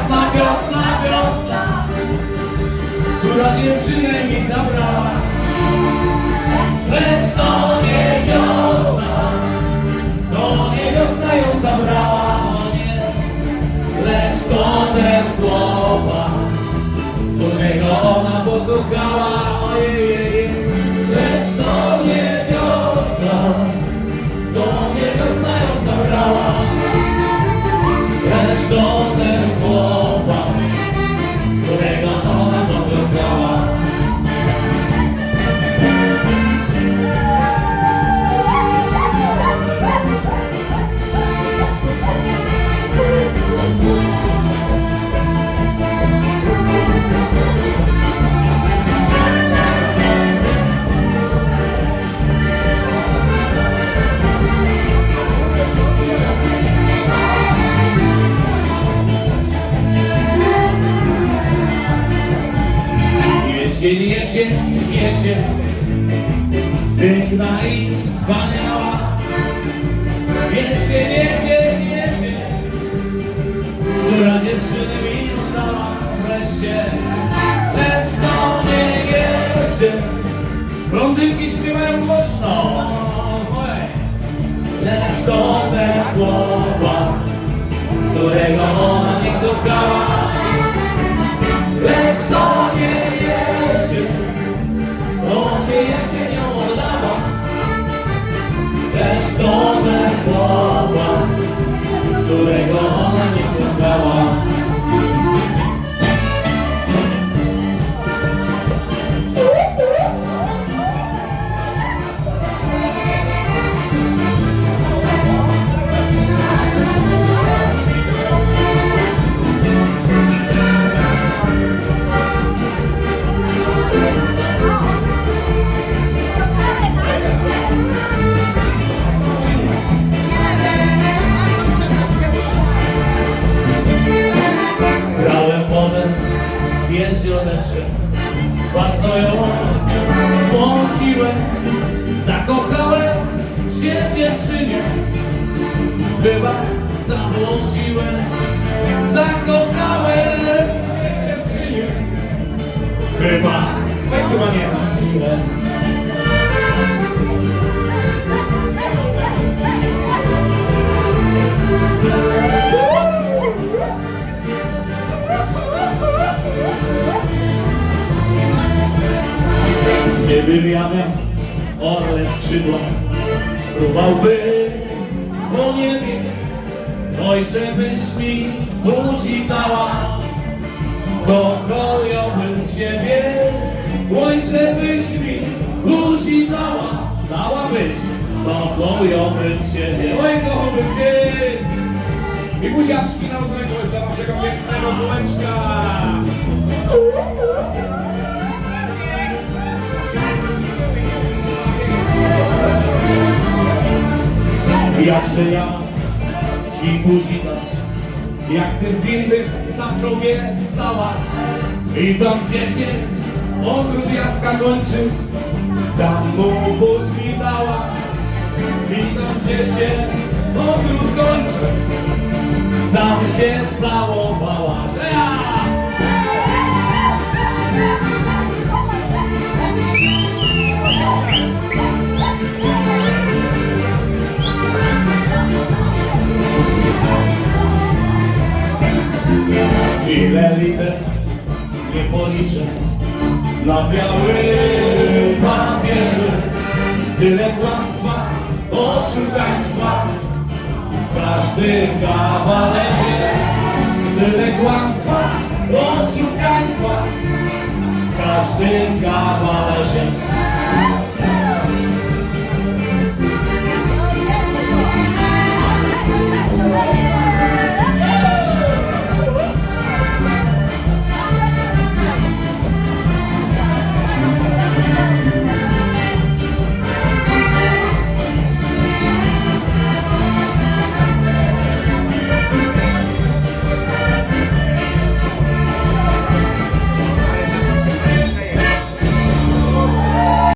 Wiosna, wiosna, wiosna Która dziewczynę mi zabrała Lecz to nie wiosna To nie wiosna ją zabrała. Lecz to ten chłopak Którego ona pokochała ojej. Jesień, jesień, jesień Piękna i wspaniała. Jesień, jesień, jesień Która dziewczynę mi oddała wreszcie. Lecz to nie jesień Blondynki śpiewają głośno. Lecz to ten chłopak Którego ona nie kochała jezioreczek, bardzo ją złąciłem. Zakochałem się dziewczynie, chyba zabłądziłem. Zakochałem się dziewczynie, chyba, chyba nie chodziłem. Miał orle skrzydła, próbowałby po niebie, oj żebyś mi buzi dała, kochałbym Ciebie, oj żebyś mi buzi dała, dałabyś, kochałbym Ciebie, oj kochałbym Cię. I buziaczki na odległość dla naszego pięknego bułeczka. Jakże ja ci buzi dać, jak ty z innym na czubie stałaś. I tam gdzie się ogród jaska kończy, tam mu buzi dałaś. I tam gdzie się ogród kończy, tam się całowałaś. Liter nie policzę. Na białym papierze Tyle kłamstwa, oszukaństwa. W każdym kawalerze Tyle kłamstwa, oszukaństwa. W każdym kawalerze